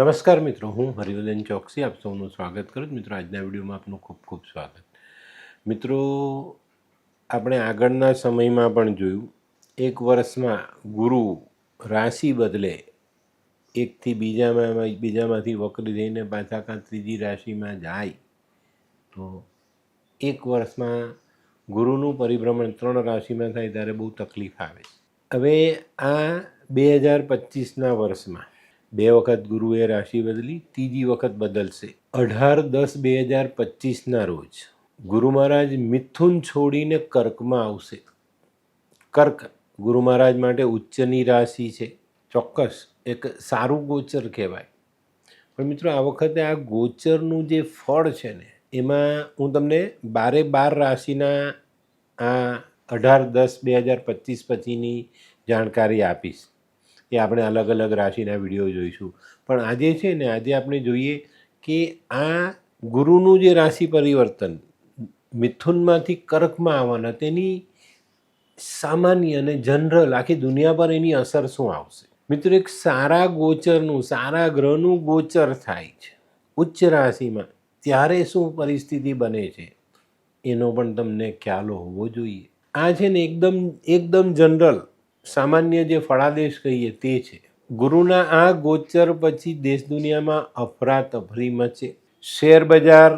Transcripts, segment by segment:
નમસ્કાર મિત્રો, હું હરિવર્ધન ચોકસી, આપ સૌનું સ્વાગત કરું છું. મિત્રો, આજના વિડીયોમાં આપનું ખૂબ ખૂબ સ્વાગત મિત્રો, આપણે આગળના સમયમાં પણ જોયું, એક વર્ષમાં ગુરુ રાશિ બદલે એકથી બીજામાં, બીજામાંથી વકરી જઈને પાછા કાં ત્રીજી રાશિમાં જાય, તો એક વર્ષમાં ગુરુનું પરિભ્રમણ ત્રણ રાશિમાં થાય, ત્યારે બહુ તકલીફ આવે હવે આ બે હજાર પચીસના વર્ષમાં બે વખત ગુરુએ રાશિ બદલી, ત્રીજી વખત બદલશે. અઢાર દસ બે હજાર પચીસના રોજ ગુરુ મહારાજ મિથુન છોડીને કર્કમાં આવશે. કર્ક ગુરુ મહારાજ માટે ઉચ્ચની રાશિ છે. ચોક્કસ એક સારું ગોચર કહેવાય. પણ મિત્રો, આ વખતે આ ગોચરનું જે ફળ છે ને, એમાં હું તમને બારે બાર રાશિના આ અઢાર દસ બે હજાર પચીસ પછીની જાણકારી આપીશ. એ આપણે અલગ અલગ રાશિના વીડિયો જોઈશું. પણ આજે છે ને, આજે આપણે જોઈએ કે આ ગુરુનું જે રાશિ પરિવર્તન, મિથુનમાંથી કર્કમાં આવવાના, તેની સામાન્ય અને જનરલ આખી દુનિયા પર એની અસર શું આવશે? મિત્રો, એક સારા ગોચરનું, સારા ગ્રહનું ગોચર થાય છે. ઉચ્ચ રાશિમાં ત્યારે શું પરિસ્થિતિ બને છે? એનો પણ તમને ખ્યાલ હોવો જોઈએ. આ છે ને, એકદમ એકદમ જનરલ સામાન્ય જે ફળાદેશ કહીએ તે છે. ગુરુના આ ગોચર પછી દેશ દુનિયામાં અફરાતફરી મચે. શેર બજાર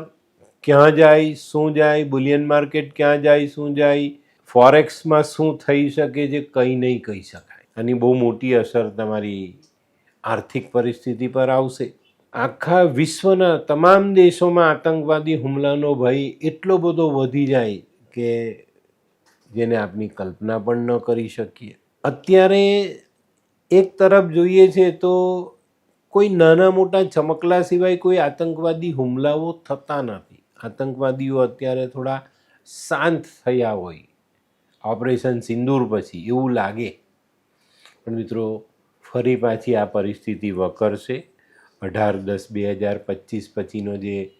ક્યાં જાય, શું જાય, બુલિયન માર્કેટ ક્યાં જાય, શું જાય, ફોરેક્સમાં શું થઈ શકે છે કંઈ નહીં કહી શકાય. આની બહુ મોટી અસર તમારી આર્થિક પરિસ્થિતિ પર આવશે. આખા વિશ્વના તમામ દેશોમાં આતંકવાદી હુમલાનો ભય એટલો બધો વધી જાય કે જેને આપની કલ્પના પણ ન કરી શકીએ. અત્યારે એક તરફ જોઈએ છે તો કોઈ નાના મોટા ચમકલા સિવાય કોઈ આતંકવાદી હુમલાઓ થતા નથી. આતંકવાદીઓ અત્યારે થોડા શાંત થયા હોય. ઓપરેશન સિંદૂર પછી એવું લાગે. પણ મિત્રો, ફરી પાછી આ પરિસ્થિતિ વકરશે. અઢાર દસ બે હજાર પચીસ પછીનો જે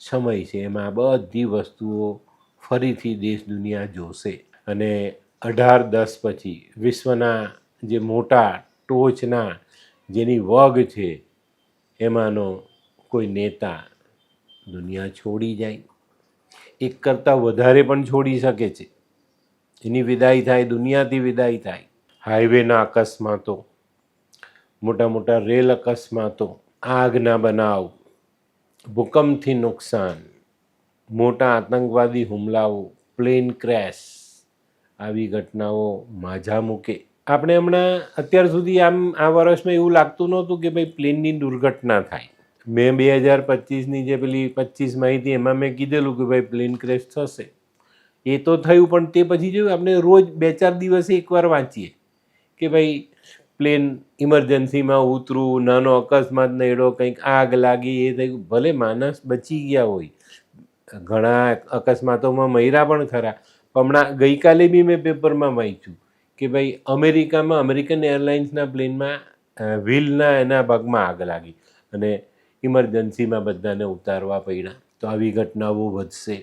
સમય છે, એમાં બધી વસ્તુઓ ફરીથી દેશ દુનિયા જોશે. અને અઢાર દસ પછી વિશ્વના જે મોટા ટોચના જેની વગ છે, એમાંનો કોઈ નેતા દુનિયા છોડી જાય. એક કરતાં વધારે પણ છોડી શકે છે. એની વિદાય થાય, દુનિયાથી વિદાય થાય. હાઈવેના અકસ્માતો, મોટા મોટા રેલ અકસ્માતો, આગના બનાવ, ભૂકંપથી નુકસાન, મોટા આતંકવાદી હુમલાઓ, પ્લેન ક્રેશ આવી ઘટનાઓ માઝા મૂકે. આપણે હમણાં અત્યાર સુધી આમ આ વર્ષમાં એવું લાગતું નહોતું કે ભાઈ પ્લેનની દુર્ઘટના થાય. મેં બે હજાર પચીસની જે પેલી પચીસ માહિતી એમાં મેં કીધેલું કે ભાઈ પ્લેન ક્રેશ થશે. એ તો થયું, પણ તે પછી જોયું, આપણે રોજ બે ચાર દિવસે એકવાર વાંચીએ કે ભાઈ પ્લેન ઇમરજન્સીમાં ઉતરું, નાનો અકસ્માત નડ્યો, કંઈક આગ લાગી, એ થયું ભલે માણસ બચી ગયા હોય, ઘણા અકસ્માતોમાં મહિરા પણ ખરા હમણાં ગઈકાલે બી મેં પેપરમાં વાંચ્યું કે ભાઈ અમેરિકામાં, અમેરિકન એરલાઇન્સના પ્લેનમાં વ્હીલના એના ભાગમાં આગ લાગી અને ઇમરજન્સીમાં બધાને ઉતારવા પડ્યા. તો આવી ઘટનાઓ વધશે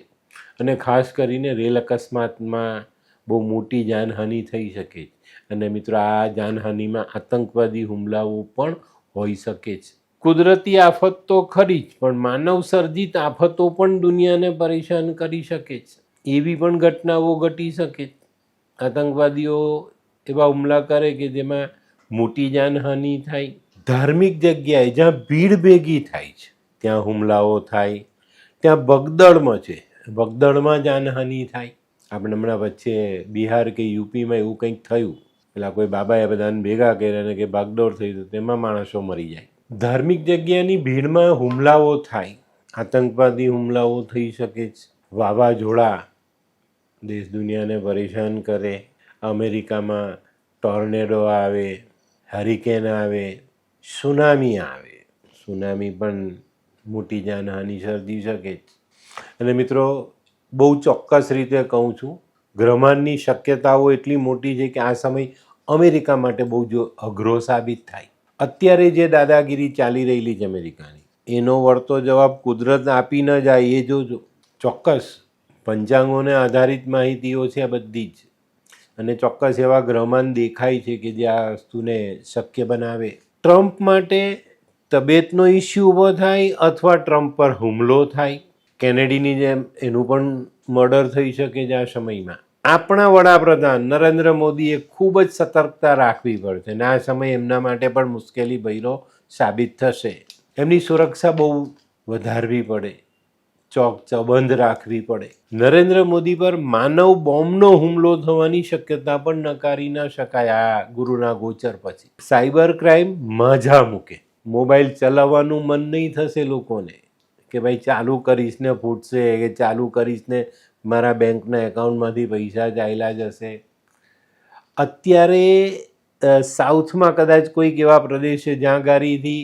અને ખાસ કરીને રેલ અકસ્માતમાં બહુ મોટી જાનહાનિ થઈ શકે છે. અને મિત્રો, આ જાનહાનિમાં આતંકવાદી હુમલાઓ પણ હોઈ શકે છે. કુદરતી આફત તો ખરી જ, પણ માનવ સર્જિત આફતો પણ દુનિયાને પરેશાન કરી શકે છે. એવી પણ ઘટનાઓ ઘટી શકે. આતંકવાદીઓ એવા હુમલા કરે કે જેમાં મોટી જાનહાનિ થાય. ધાર્મિક જગ્યાએ જ્યાં ભીડ ભેગી થાય છે, ત્યાં હુમલાઓ થાય. ત્યાં બગદળમાં છે બગદળમાં જાનહાનિ થાય. આપણે હમણાં વચ્ચે બિહાર કે યુપીમાં એવું કંઈક થયું. પેલા કોઈ બાબાએ બધાને ભેગા કર્યા અને કે ભાગદોડ થઈ તો તેમાં માણસો મરી જાય. ધાર્મિક જગ્યાની ભીડમાં હુમલાઓ થાય. આતંકવાદી હુમલાઓ થઈ શકે છે. વાવાઝોડા દેશ દુનિયાને પરેશાન કરે, અમેરિકામાં ટોર્નેડો આવે, હરિકેન આવે, સુનામી આવે. સુનામી પણ મોટી જાનહાનિ સર્જી શકે અને મિત્રો, બહુ ચોક્કસ રીતે કહું છું, ગ્રહમાનની શક્યતાઓ એટલી મોટી છે કે આ સમય અમેરિકા માટે બહુ જો અઘરો સાબિત થાય. અત્યારે જે દાદાગીરી ચાલી રહેલી છે અમેરિકાની, એનો વળતો જવાબ કુદરત આપી ન જાય, એ જોજો. ચોક્કસ. પંચાંગોને આધારિત માહિતીઓ છે આ બધી જ. અને ચોક્કસ એવા ગ્રહમાન દેખાય છે કે જે આ વસ્તુને શક્ય બનાવે. ટ્રમ્પ માટે તબિયતનો ઇસ્યુ ઊભો થાય અથવા ટ્રમ્પ પર હુમલો થાય? કેનેડીની જેમ એનું પણ મર્ડર થઈ શકે છે આ સમયમાં. આપણા વડાપ્રધાન નરેન્દ્ર મોદીએ ખૂબ જ સતર્કતા રાખવી પડશે અને આ સમય એમના માટે પણ મુશ્કેલી ભર્યો સાબિત થશે. એમની સુરક્ષા બહુ વધારવી પડે. ચોક ચબંધ રાખવી પડે. નરેન્દ્ર મોદી પર માનવ બોમ્બનો હુમલો થવાની શક્યતા પણ નકારી ન શકાય આ ગુરુના ગોચર પછી. સાયબર ક્રાઇમ માઝા મૂકે. મોબાઈલ ચલાવવાનું મન નહીં થશે લોકોને. કે ભાઈ ચાલુ કરીશ ને ફૂટશે, કે ચાલુ કરીશ ને મારા બેંકના એકાઉન્ટમાંથી પૈસા ચાલ્યા જશે. અત્યારે સાઉથમાં કદાચ કોઈક એવા પ્રદેશ છે જ્યાં ગાડીથી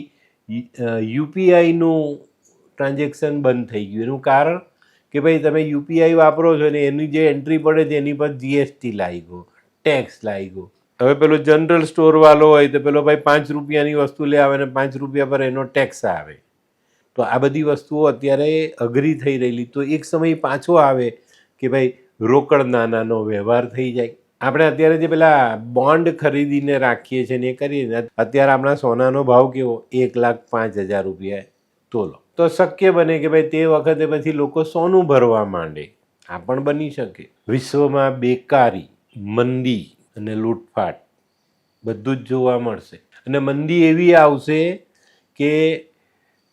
યુપીઆઈનું ટ્રાન્ઝેક્શન બંધ થઈ ગયું. એનું કારણ કે ભાઈ તમે યુપીઆઈ વાપરો છો ને એની જે એન્ટ્રી પડે છે એની પર જીએસટી લાગ્યો ટેક્સ લાગ્યો. હવે પેલો જનરલ સ્ટોરવાલો હોય તો પેલો ભાઈ પાંચ રૂપિયાની વસ્તુ લે આવે ને પાંચ રૂપિયા પર એનો ટેક્સ આવે. તો આ બધી વસ્તુઓ અત્યારે અઘરી થઈ રહેલી. તો એક સમય પાછો આવે કે ભાઈ રોકડ નાનાનો વ્યવહાર થઈ જાય. આપણે અત્યારે જે પેલા બોન્ડ ખરીદીને રાખીએ છીએ ને એ કરીએ અત્યારે આપણા સોનાનો ભાવ કેવો? એક લાખ પાંચ હજાર રૂપિયા તોલો. તો શક્ય બને કે ભાઈ તે વખતે પછી લોકો સોનું ભરવા માંડે. આ પણ બની શકે. વિશ્વમાં બેકારી, મંદી અને લૂંટફાટ બધું જ જોવા મળશે. અને મંદી એવી આવશે કે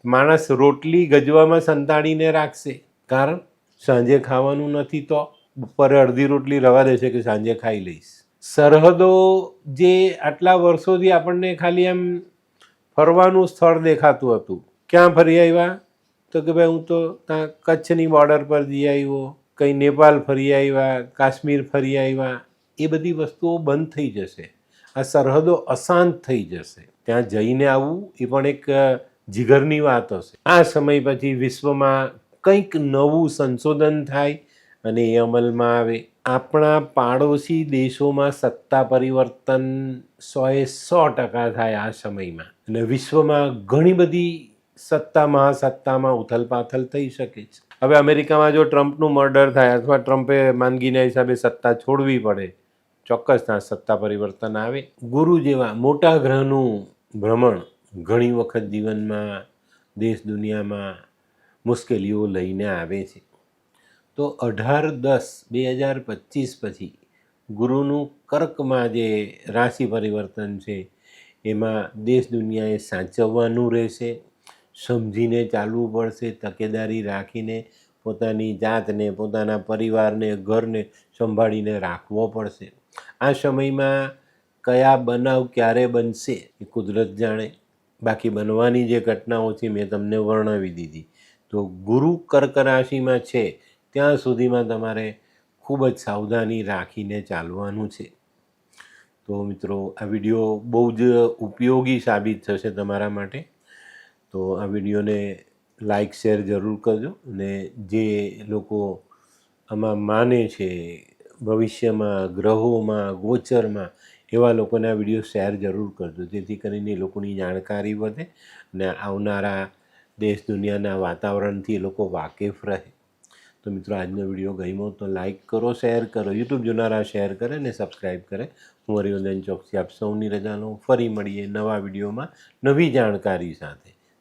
માણસ રોટલી ગજવામાં સંતાડીને રાખશે. કારણ સાંજે ખાવાનું નથી તો બપોરે અડધી રોટલી રવા દેશે કે સાંજે ખાઈ લઈશ. સરહદો જે આટલા વર્ષોથી આપણને ખાલી એમ ફરવાનું સ્થળ દેખાતું હતું. ક્યાં ફરી આવ્યા? તો કે ભાઈ હું તો ત્યાં કચ્છની બોર્ડર પર જઈ આવ્યો, કંઈ નેપાલ ફરી આવ્યા, કાશ્મીર ફરી આવ્યા. એ બધી વસ્તુઓ બંધ થઈ જશે. આ સરહદો અશાંત થઈ જશે. ત્યાં જઈને આવવું એ પણ એક જીગરની વાત હશે. આ સમય પછી વિશ્વમાં કંઈક નવું સંશોધન થાય અને એ અમલમાં આવે. આપણા પાડોશી દેશોમાં સત્તા પરિવર્તન સોએ સો ટકા થાય આ સમયમાં. અને વિશ્વમાં ઘણી બધી સત્તા મહાસત્તામાં ઉથલપાથલ થઈ શકે છે. હવે અમેરિકામાં જો ટ્રમ્પનું મર્ડર થાય અથવા ટ્રમ્પે માંદગીના હિસાબે સત્તા છોડવી પડે, ચોક્કસ ત્યાં સત્તા પરિવર્તન આવે. ગુરુ જેવા મોટા ગ્રહનું ભ્રમણ ઘણી વખત જીવનમાં દેશ દુનિયામાં મુશ્કેલીઓ લઈને આવે છે. તો અઢાર દસ બે હજાર પચીસ પછી ગુરુનું કર્કમાં જે રાશિ પરિવર્તન છે, એમાં દેશ દુનિયાએ સાચવવાનું રહેશે. સમજીને ચાલવું પડશે, તકેદારી રાખીને પોતાની જાતને, પોતાના પરિવારને, ઘરને સંભાળીને રાખવો પડશે. આ સમયમાં કયા બનાવ ક્યારે બનશે એ કુદરત જાણે. બાકી બનવાની જે ઘટનાઓ છે મેં તમને વર્ણવી દીધી. તો ગુરુ કર્ક રાશિમાં છે, ત્યાં સુધીમાં તમારે ખૂબ જ સાવધાની રાખીને ચાલવાનું છે. તો મિત્રો, આ વીડિયો બહુ જ ઉપયોગી સાબિત થશે તમારા માટે. તો આ વિડીયોને લાઇક શેર જરૂર કરજો અને જે લોકો આમાં માને છે ભવિષ્યમાં, ગ્રહોમાં, ગોચરમાં, એવા લોકોને આ વીડિયો શેર જરૂર કરજો. જેથી કરીને લોકોની જાણકારી વધે અને આવનારા દેશ દુનિયાના વાતાવરણથી એ લોકો વાકેફ રહે. તો મિત્રો, આજનો વીડિયો ગમ્યો તો લાઇક કરો શેર કરો યુટ્યુબ જોનારા શેર કરે અને સબસ્ક્રાઈબ કરે. હું હરિવંદન ચોકસી આપ સૌની રજા ફરી મળીએ નવા વિડીયોમાં નવી જાણકારી સાથે.